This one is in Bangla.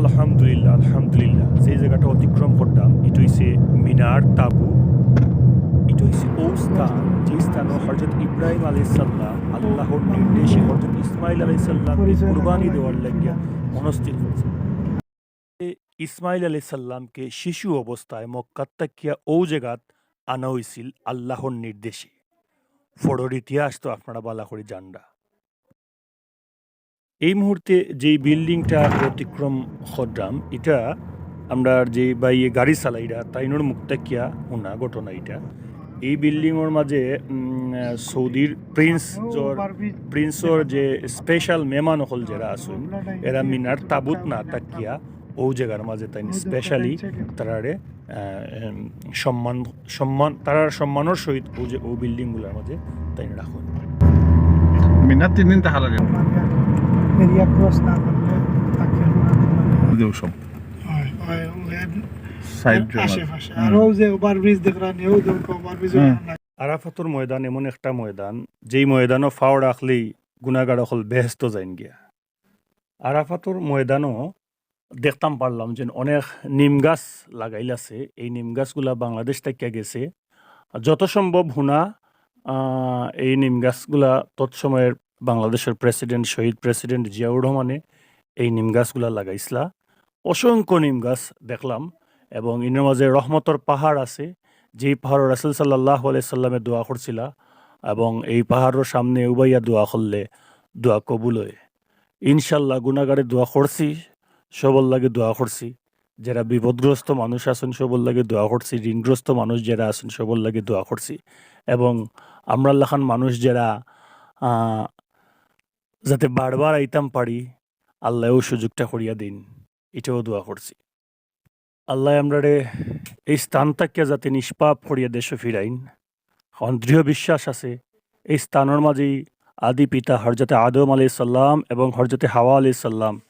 আলহামদুলিল্লাহ আলহামদুলিল্লাহ। যে জায়গাটা অতিক্রম করতাম। এটা হইছে মিনার তাবু। এটা হইছে ও স্থান যে স্থানে হজরত ইব্রাহিম আলাই সাল্লাম আল্লাহর নির্দেশে হজরত ইসমাইল আলাইসাল্লামকে কুরবানি দেওয়ার লাগিয়া মনস্থির এ ইসমাইল আলাই সাল্লামকে শিশু অবস্থায় মক্কাত তাকিয়া ও জায়গাত আনা হয়েছিল আল্লাহর নির্দেশে। ফড়র ইতিহাস তো আপনারা বালা করে জানরা। এই মুহূর্তে যেই বিল্ডিংটা অতিক্রম করলাম এটা আমরা যে বাইয়ে গাড়ি চালাইরা তাইনোর মুক্তাকিয়া শুনা ঘটনা এটা। এই বিল্ডিংয়ের মাঝে সৌদির প্রিন্স প্রিন্সর যে স্পেশাল মেমান হল যারা আসুন এরা মিনার তাবুত না তাকিয়া ও জায়গার মাঝে তাই স্পেশালি তারারে সম্মান সম্মান তারার সম্মানের সহিত ও যে ও বিল্ডিংগুলোর মাঝে তাই রাখুন মিনার তিন দিন যাবে এরিয়া ক্রস না করলে তাকে। আরাফাতর ময়দান এমন একটা ময়দান যেই ময়দানও ফাও রাখলেই গুণাগার হল বেহেস্ত যাইন গিয়া। আরাফাতর ময়দানও দেখতাম পারলাম যে অনেক নিম গাছ লাগাইল আছে এই নিম গাছগুলা বাংলাদেশ থেকে গেছে। যত সম্ভব হুনা এই নিম গাছগুলা তৎসময়ের বাংলাদেশের প্রেসিডেন্ট, শহীদ প্রেসিডেন্ট জিয়াউর রহমানে এই নিম গাছগুলা লাগাইছিলা। অসংখ্য নিম গাছ দেখলাম এবং ইনের মাঝে রহমতর পাহাড় আছে, যেই পাহাড় রাসুল সাল্লাহ সাল্লামে দোয়া করছিলা এবং এই পাহাড়ের সামনে উবাইয়া দোয়া করলে দোয়া কবুল হয়। ইনশাল্লাহ গুণাগারে দোয়া করছি, সবল লাগে দোয়া করছি। যারা বিপদগ্রস্ত মানুষ আছেন, সবল লাগে দোয়া করছি। ঋণগ্রস্ত মানুষ যারা আছেন, সবল লাগে দোয়া করছি। এবং আমরা লাখান মানুষ যারা যাতে বারবার আইতাম পারি, আল্লাহও সুযোগটা করিয়া দিন। এটাও দোয়া করছি। আল্লাহ আমরারে এই স্থানটাকে যাতে নিষ্পাপ করিয়া দেশে ফিরাইন। কারণ দৃঢ় বিশ্বাস আছে, এই স্থানের মাঝেই আদি পিতা হরজতে আদম আলি সাল্লাম এবং হরজতে হাওয়া আলি সাল্লাম